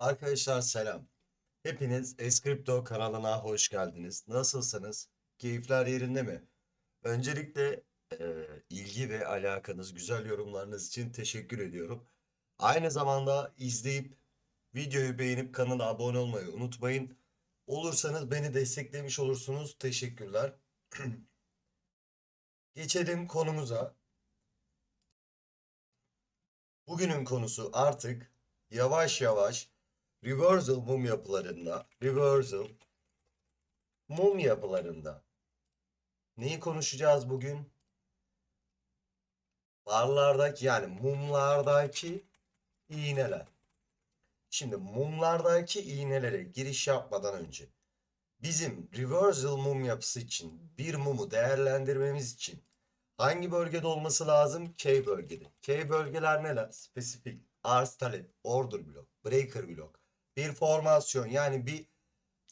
Arkadaşlar selam. Hepiniz Eskripto kanalına hoş geldiniz. Nasılsınız? Keyifler yerinde mi? Öncelikle e, ilgi ve alakanız, güzel yorumlarınız için teşekkür ediyorum. Aynı zamanda izleyip videoyu beğenip kanala abone olmayı unutmayın. Olursanız beni desteklemiş olursunuz. Teşekkürler. Geçelim konumuza. Bugünün konusu artık yavaş yavaş reversal mum yapılarında, reversal mum yapılarında neyi konuşacağız bugün? Barlardaki yani mumlardaki iğneler. Şimdi mumlardaki iğnelere giriş yapmadan önce bizim reversal mum yapısı için bir mumu değerlendirmemiz için hangi bölgede olması lazım? K bölgede. K bölgeler neler? Spesifik, arz talep, order blok, breaker blok. Bir formasyon yani bir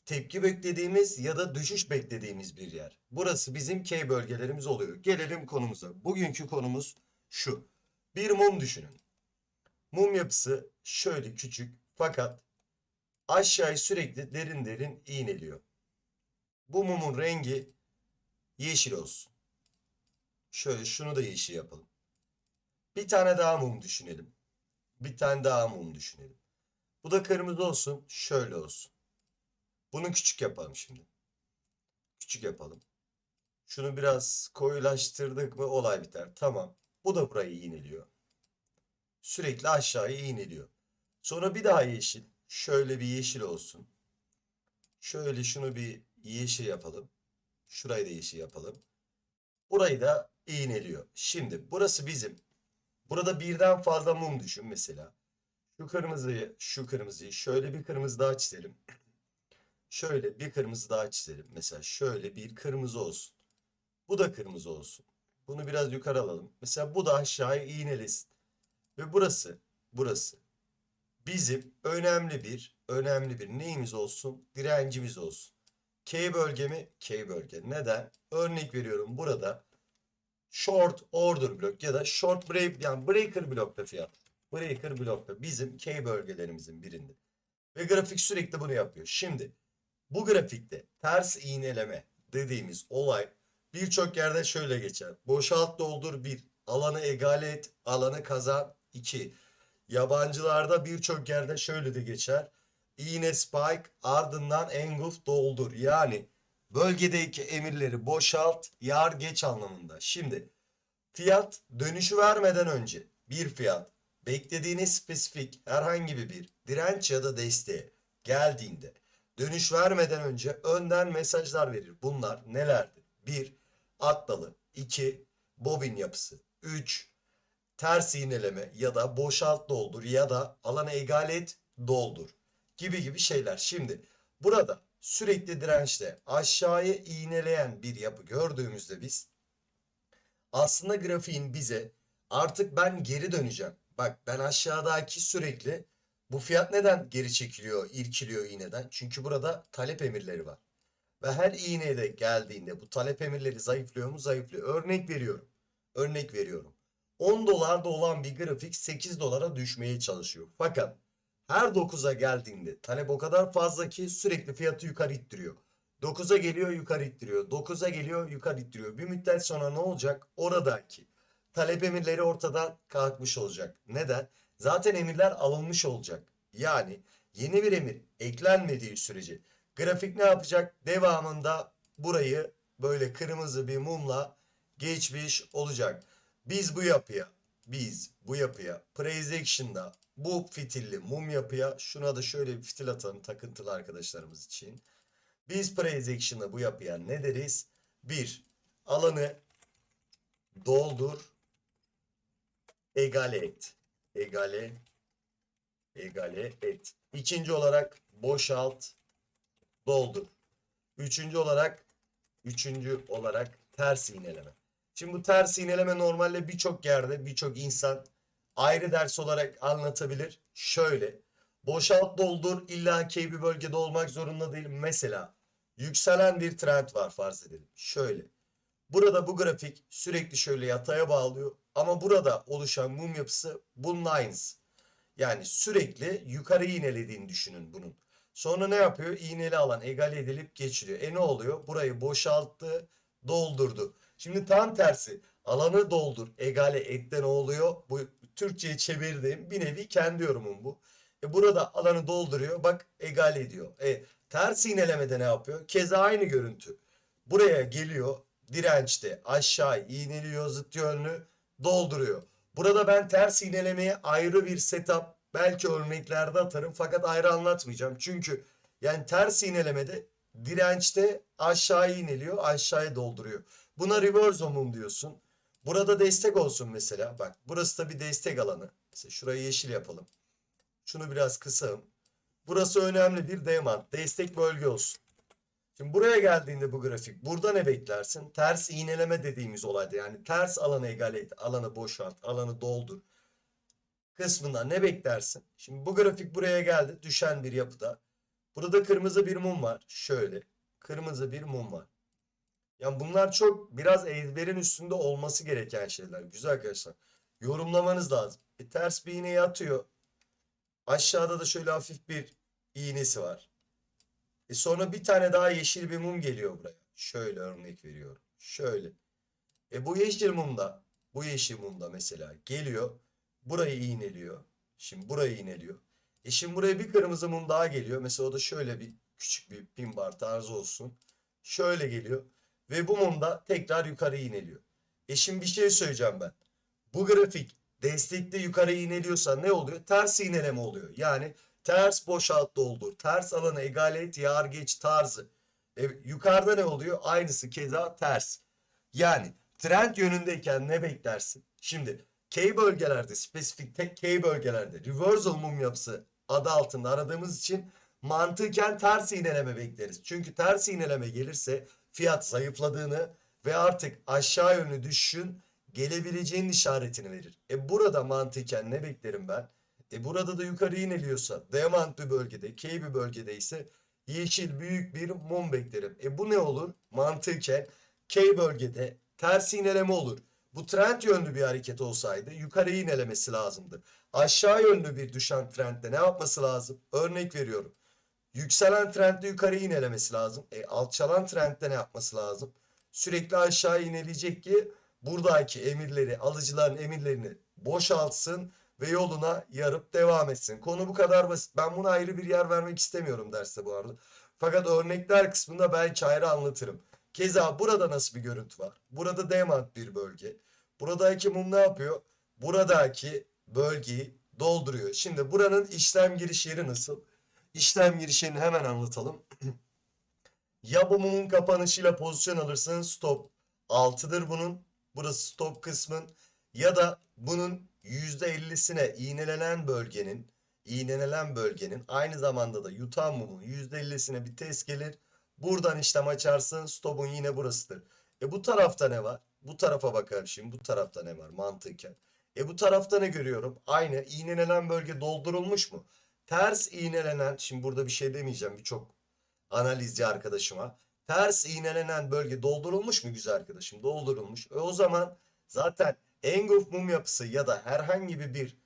tepki beklediğimiz ya da düşüş beklediğimiz bir yer. Burası bizim K bölgelerimiz oluyor. Gelelim konumuza. Bugünkü konumuz şu. Bir mum düşünün. Mum yapısı şöyle küçük fakat aşağıya sürekli derin derin iğneliyor. Bu mumun rengi yeşil olsun. Şöyle şunu da yeşil yapalım. Bir tane daha mum düşünelim. Bir tane daha mum düşünelim. Bu da kırmızı olsun. Şöyle olsun. Bunu küçük yapalım şimdi. Küçük yapalım. Şunu biraz koyulaştırdık mı olay biter. Tamam. Bu da burayı iğneliyor. Sürekli aşağıya iğneliyor. Sonra bir daha yeşil. Şöyle bir yeşil olsun. Şöyle şunu bir yeşil yapalım. Şurayı da yeşil yapalım. Burayı da iğneliyor. Şimdi burası bizim. Burada birden fazla mum düşün mesela. Şu kırmızıyı, şu kırmızıyı şöyle bir kırmızı daha çizelim. Şöyle bir kırmızı daha çizelim. Mesela şöyle bir kırmızı olsun. Bu da kırmızı olsun. Bunu biraz yukarı alalım. Mesela bu da aşağıya iğnelesin. Ve burası, burası bizim önemli bir, önemli bir neyimiz olsun? Direncimiz olsun. K bölge mi? K bölge. Neden? Örnek veriyorum burada short order blok ya da short break yani breaker blokta fiyat. Breaker blokta bizim K bölgelerimizin birinde. Ve grafik sürekli bunu yapıyor. Şimdi bu grafikte ters iğneleme dediğimiz olay birçok yerde şöyle geçer. Boşalt doldur 1, alanı egale et, alanı kazan 2. Yabancılarda birçok yerde şöyle de geçer. İğne spike ardından engulf doldur. Yani bölgedeki emirleri boşalt, yar geç anlamında. Şimdi fiyat dönüşü vermeden önce bir fiyat beklediğiniz spesifik herhangi bir direnç ya da desteğe geldiğinde dönüş vermeden önce önden mesajlar verir. Bunlar nelerdir? 1. At dalı 2. Bobin yapısı 3. Ters iğneleme ya da boşalt doldur ya da alana egale et doldur gibi gibi şeyler. Şimdi burada sürekli dirençte aşağıya iğneleyen bir yapı gördüğümüzde biz aslında grafiğin bize artık ben geri döneceğim. Bak ben aşağıdaki sürekli bu fiyat neden geri çekiliyor, irkiliyor iğneden? Çünkü burada talep emirleri var. Ve her iğneye de geldiğinde bu talep emirleri zayıflıyor mu? Zayıflıyor. Örnek veriyorum. Örnek veriyorum. 10 dolarda olan bir grafik 8 dolara düşmeye çalışıyor. Fakat her 9'a geldiğinde talep o kadar fazla ki sürekli fiyatı yukarı ittiriyor. 9'a geliyor yukarı ittiriyor. 9'a geliyor yukarı ittiriyor. Bir müddet sonra ne olacak? Oradaki talep emirleri ortadan kalkmış olacak. Neden? Zaten emirler alınmış olacak. Yani yeni bir emir eklenmediği sürece grafik ne yapacak? Devamında burayı böyle kırmızı bir mumla geçmiş olacak. Biz bu yapıya, biz bu yapıya Praise Action'da bu fitilli mum yapıya şuna da şöyle bir fitil atalım takıntılı arkadaşlarımız için. Biz Praise Action'da bu yapıya ne deriz? Bir, alanı doldur, egale et. Egale, egale et. İkinci olarak boşalt, doldur. Üçüncü olarak, üçüncü olarak ters iğneleme. Şimdi bu ters iğneleme normalde birçok yerde birçok insan ayrı ders olarak anlatabilir. Şöyle boşalt doldur illa ki bir bölgede olmak zorunda değil. Mesela yükselen bir trend var farz edelim. Şöyle burada bu grafik sürekli şöyle yataya bağlıyor ama burada oluşan mum yapısı bunun aynısı. Yani sürekli yukarı iğnelediğini düşünün bunun. Sonra ne yapıyor? İğneli alan egale edilip geçiliyor. E ne oluyor? Burayı boşalttı, doldurdu. Şimdi tam tersi. Alanı doldur, egale et de ne oluyor? Bu Türkçe'ye çevirdiğim bir nevi kendi yorumum bu. E burada alanı dolduruyor. Bak egale ediyor. E ters iğnelemede ne yapıyor? Keza aynı görüntü. Buraya geliyor. Dirençte aşağı iğneliyor zıt yönlü dolduruyor. Burada ben ters iğnelemeye ayrı bir setup belki örneklerde atarım fakat ayrı anlatmayacağım. Çünkü yani ters iğnelemede dirençte aşağı iğneliyor aşağıya dolduruyor. Buna reverse mum diyorsun. Burada destek olsun mesela. Bak burası da bir destek alanı. Mesela şurayı yeşil yapalım. Şunu biraz kısalım. Burası önemli bir demand. Destek bölge olsun. Şimdi buraya geldiğinde bu grafik burada ne beklersin? Ters iğneleme dediğimiz olayda yani ters alanı egale et, alanı boşalt, alanı doldur kısmında ne beklersin? Şimdi bu grafik buraya geldi düşen bir yapıda. Burada kırmızı bir mum var. Şöyle kırmızı bir mum var. Yani bunlar çok biraz ezberin üstünde olması gereken şeyler. Güzel arkadaşlar. Yorumlamanız lazım. E, ters bir iğneyi atıyor. Aşağıda da şöyle hafif bir iğnesi var. E sonra bir tane daha yeşil bir mum geliyor buraya. Şöyle örnek veriyorum. Şöyle. E bu yeşil mumda, bu yeşil mumda mesela geliyor. Burayı iğneliyor. Şimdi burayı iğneliyor. E şimdi buraya bir kırmızı mum daha geliyor. Mesela o da şöyle bir küçük bir pin bar tarzı olsun. Şöyle geliyor. Ve bu mum da tekrar yukarı iğneliyor. E şimdi bir şey söyleyeceğim ben. Bu grafik destekte yukarı iğneliyorsa ne oluyor? Ters iğneleme oluyor. Yani ters boşalt doldur. Ters alanı egale et yağar geç tarzı. E, yukarıda ne oluyor? Aynısı keza ters. Yani trend yönündeyken ne beklersin? Şimdi K bölgelerde spesifik tek K bölgelerde reversal mum yapısı adı altında aradığımız için mantıken ters iğneleme bekleriz. Çünkü ters iğneleme gelirse fiyat zayıfladığını ve artık aşağı yönlü düşüşün gelebileceğinin işaretini verir. E burada mantıken ne beklerim ben? E burada da yukarı ineliyorsa diamond bir bölgede, K bir bölgede ise yeşil büyük bir mum beklerim. E bu ne olur? Mantıken K bölgede ters iğneleme olur. Bu trend yönlü bir hareket olsaydı yukarı iğnelemesi lazımdı. Aşağı yönlü bir düşen trendde ne yapması lazım? Örnek veriyorum. Yükselen trendde yukarı iğnelemesi lazım. E, alçalan trendde ne yapması lazım? Sürekli aşağı iğneleyecek ki buradaki emirleri, alıcıların emirlerini boşaltsın ve yoluna yarıp devam etsin. Konu bu kadar basit. Ben buna ayrı bir yer vermek istemiyorum derste bu arada. Fakat örnekler kısmında belki ayrı anlatırım. Keza burada nasıl bir görüntü var? Burada diamond bir bölge. Buradaki mum ne yapıyor? Buradaki bölgeyi dolduruyor. Şimdi buranın işlem giriş yeri nasıl? İşlem girişini hemen anlatalım. ya bu mumun kapanışıyla pozisyon alırsın stop 6'dır bunun. Burası stop kısmın. Ya da bunun %50'sine iğnelenen bölgenin iğnelenen bölgenin aynı zamanda da yutan mumun %50'sine bir test gelir. Buradan işlem açarsın. Stop'un yine burasıdır. E bu tarafta ne var? Bu tarafa bakalım şimdi. Bu tarafta ne var mantıken? E bu tarafta ne görüyorum? Aynı iğnelenen bölge doldurulmuş mu? Ters iğnelenen, şimdi burada bir şey demeyeceğim birçok analizci arkadaşıma. Ters iğnelenen bölge doldurulmuş mu güzel arkadaşım? Doldurulmuş. E o zaman zaten engulf mum yapısı ya da herhangi bir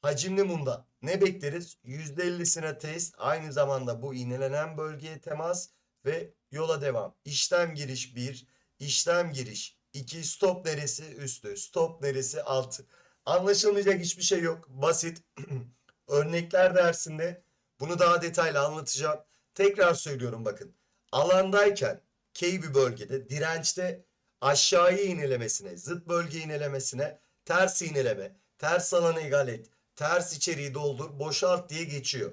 hacimli mumda ne bekleriz? %50'sine test aynı zamanda bu iğnelenen bölgeye temas ve yola devam. İşlem giriş 1, işlem giriş 2, stop neresi? Üstü, stop neresi? Altı. Anlaşılmayacak hiçbir şey yok. Basit. Örnekler dersinde bunu daha detaylı anlatacağım. Tekrar söylüyorum bakın. Alandayken K bir bölgede dirençte aşağıya iğnelemesine, zıt bölge iğnelemesine, ters iğneleme, ters alanı egal et, ters içeriği doldur, boşalt diye geçiyor.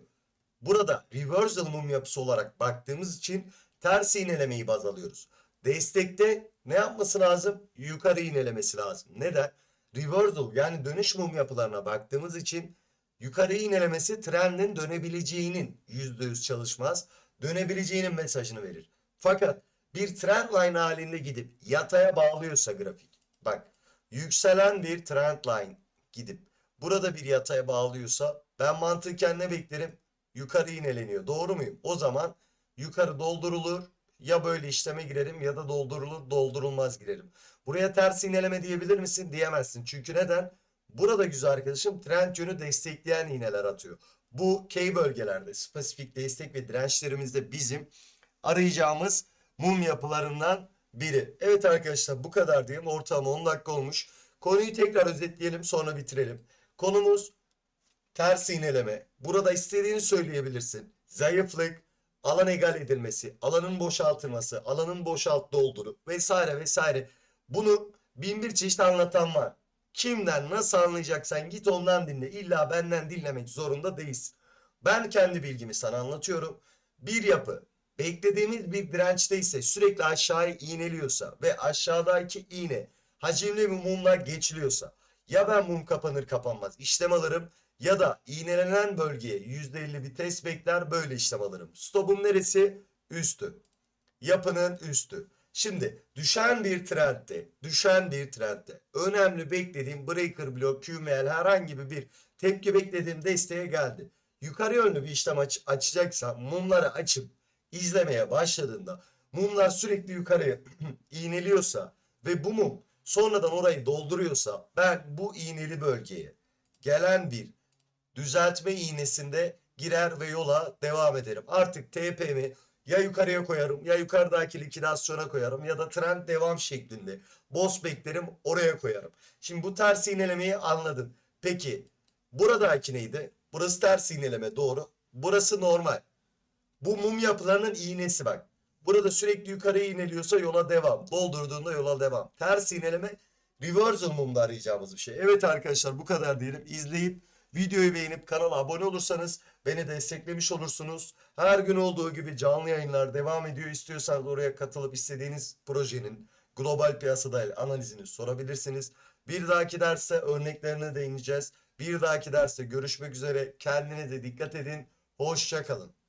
Burada reversal mum yapısı olarak baktığımız için ters iğnelemeyi baz alıyoruz. Destekte ne yapması lazım? Yukarı iğnelemesi lazım. Neden? Reversal yani dönüş mum yapılarına baktığımız için yukarı iğnelemesi trendin dönebileceğinin %100 çalışmaz. Dönebileceğinin mesajını verir. Fakat bir trend line halinde gidip yataya bağlıyorsa grafik. Bak yükselen bir trend line gidip burada bir yataya bağlıyorsa ben mantıken ne beklerim? yukarı iğneleniyor. Doğru muyum? O zaman yukarı doldurulur ya böyle işleme girerim ya da doldurulur doldurulmaz girerim. Buraya ters iğneleme diyebilir misin? Diyemezsin. Çünkü neden? Burada güzel arkadaşım trend yönü destekleyen iğneler atıyor. Bu K bölgelerde spesifik destek ve dirençlerimizde bizim arayacağımız mum yapılarından biri. Evet arkadaşlar bu kadar diyelim. Ortalama 10 dakika olmuş. Konuyu tekrar özetleyelim sonra bitirelim. Konumuz ters iğneleme. Burada istediğini söyleyebilirsin. Zayıflık, alan egal edilmesi, alanın boşaltılması, alanın boşalt dolduru vesaire vesaire. Bunu bin bir çeşit anlatan var. Kimden nasıl anlayacaksan git ondan dinle. İlla benden dinlemek zorunda değilsin. Ben kendi bilgimi sana anlatıyorum. Bir yapı beklediğimiz bir dirençte ise sürekli aşağıya iğneliyorsa ve aşağıdaki iğne hacimli bir mumla geçiliyorsa ya ben mum kapanır kapanmaz işlem alırım ya da iğnelenen bölgeye %50 vites bekler böyle işlem alırım. Stopum neresi? Üstü. Yapının üstü. Şimdi düşen bir trendde, düşen bir trendde önemli beklediğim breaker block, QML herhangi bir tepki beklediğim desteğe geldi. Yukarı yönlü bir işlem aç açacaksam mumları açıp izlemeye başladığında mumlar sürekli yukarıya iğneliyorsa ve bu mum sonradan orayı dolduruyorsa ben bu iğneli bölgeye gelen bir düzeltme iğnesinde girer ve yola devam ederim. Artık TP'mi ya yukarıya koyarım ya yukarıdaki likidasyona koyarım ya da trend devam şeklinde boss beklerim oraya koyarım. Şimdi bu ters iğnelemeyi anladın. Peki buradaki neydi? Burası ters iğneleme doğru. Burası normal. Bu mum yapılarının iğnesi bak. Burada sürekli yukarı iğneliyorsa yola devam. Doldurduğunda yola devam. Ters iğneleme reversal mumda arayacağımız bir şey. Evet arkadaşlar bu kadar diyelim. İzleyip videoyu beğenip kanala abone olursanız beni desteklemiş olursunuz. Her gün olduğu gibi canlı yayınlar devam ediyor. İstiyorsanız oraya katılıp istediğiniz projenin global piyasada analizini sorabilirsiniz. Bir dahaki derste örneklerine değineceğiz. Bir dahaki derste görüşmek üzere. Kendinize dikkat edin. Hoşça kalın.